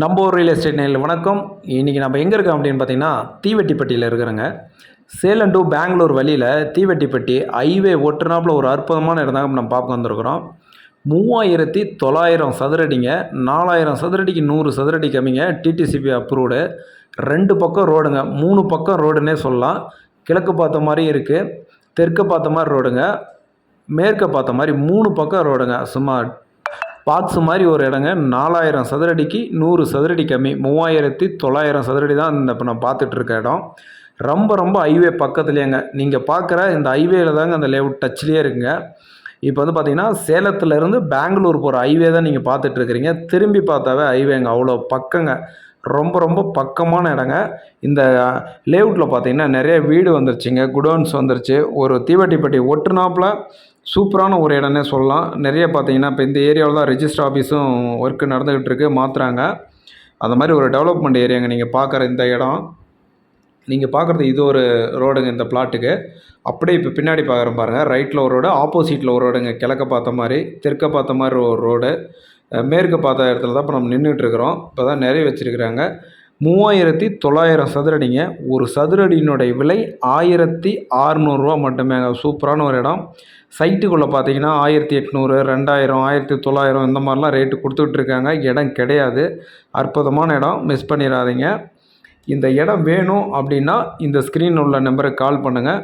நம்ம ஒரு real estate நேரில் வணக்கம். இன்றைக்கி நம்ம எங்கே இருக்கோம் அப்படின்னு பார்த்தீங்கன்னா தீவெட்டிப்பட்டியில் இருக்கிறோங்க. சேலம் டு பெங்களூர் வழியில் தீவெட்டிப்பட்டி ஹைவே ஒட்டுனாப்பில் ஒரு அற்புதமான இடம் தான் நம்ம பார்க்க வந்திருக்கிறோம். மூவாயிரத்தி தொள்ளாயிரம் சதுரடிங்க நாலாயிரம் சதுரடிக்கு நூறு சதுரடி கம்மிங்க டிடிசிபி அப்ரூவ்டு ரெண்டு பக்கம் ரோடுங்க மூணு பக்கம் ரோடுன்னே சொல்லலாம். கிழக்கு பார்த்த மாதிரி இருக்குது தெற்கு பார்த்த மாதிரி ரோடுங்க மேற்க பார்த்த மாதிரி மூணு பக்கம் ரோடுங்க. சும்மா பாக்ஸ் மாதிரி ஒரு இடங்க. நாலாயிரம் சதுரடிக்கு நூறு சதுரடி கம்மி. மூவாயிரத்தி தொள்ளாயிரம் சதுரடி தான் இந்த இப்போ நான் பார்த்துட்ருக்க இடம். ரொம்ப ரொம்ப ஹைவே பக்கத்துலேயேங்க. நீங்கள் பார்க்குற இந்த ஹைவேல தாங்க அந்த லேவுட் டச்லேயே இருக்குங்க. இப்போ வந்து பார்த்தீங்கன்னா சேலத்துலேருந்து பெங்களூர் போகிற ஹைவே தான் நீங்கள் பார்த்துட்ருக்குறீங்க. திரும்பி பார்த்தாவே ஹைவேங்க அவ்வளோ பக்கங்க. ரொம்ப ரொம்ப பக்கமான இடங்க. இந்த லேஅவுட்டில் பார்த்தீங்கன்னா நிறைய வீடு வந்துருச்சுங்க. குடோன்ஸ் வந்துருச்சு. ஒரு தீவட்டிப்பட்டி ஒட்டுனாப்பில் சூப்பரான ஒரு இடம்னே சொல்லலாம். நிறைய பார்த்தீங்கன்னா இப்போ இந்த ஏரியாவில் தான் ரெஜிஸ்டர் ஆஃபீஸும் ஒர்க்கு நடந்துக்கிட்டு இருக்கு. மாற்றுறாங்க அந்த மாதிரி ஒரு டெவலப்மெண்ட் ஏரியாங்க நீங்கள் பார்க்குற இந்த இடம். நீங்கள் பார்க்குறது இது ஒரு ரோடுங்க இந்த பிளாட்டுக்கு அப்படியே இப்போ பின்னாடி பார்க்குற பாருங்கள் ரைட்டில் ஒரு ரோடு ஆப்போசிட்டில் ஒரு ரோடுங்க கிழக்க பார்த்த மாதிரி தெற்க பார்த்த மாதிரி ஒரு ரோடு மேற்கு பார்த்த இடத்துல தான் இப்போ நம்ம நின்றுட்டுருக்குறோம் இப்போ தான் நிறைய வச்சுருக்குறாங்க. மூவாயிரத்தி தொள்ளாயிரம் சதுரடிங்க. ஒரு சதுரடியினுடைய விலை ஆயிரத்தி அறநூறுவா மட்டுமே. சூப்பரான ஒரு இடம். சைட்டுக்குள்ளே பார்த்தீங்கன்னா ஆயிரத்தி எட்நூறு ரெண்டாயிரம் ஆயிரத்தி தொள்ளாயிரம் இந்த மாதிரிலாம் ரேட்டு கொடுத்துட்ருக்காங்க. இடம் கிடையாது. அற்புதமான இடம். மிஸ் பண்ணிடாதீங்க. இந்த இடம் வேணும் அப்படின்னா இந்த ஸ்க்ரீன் உள்ள நம்பருக்கு கால் பண்ணுங்கள்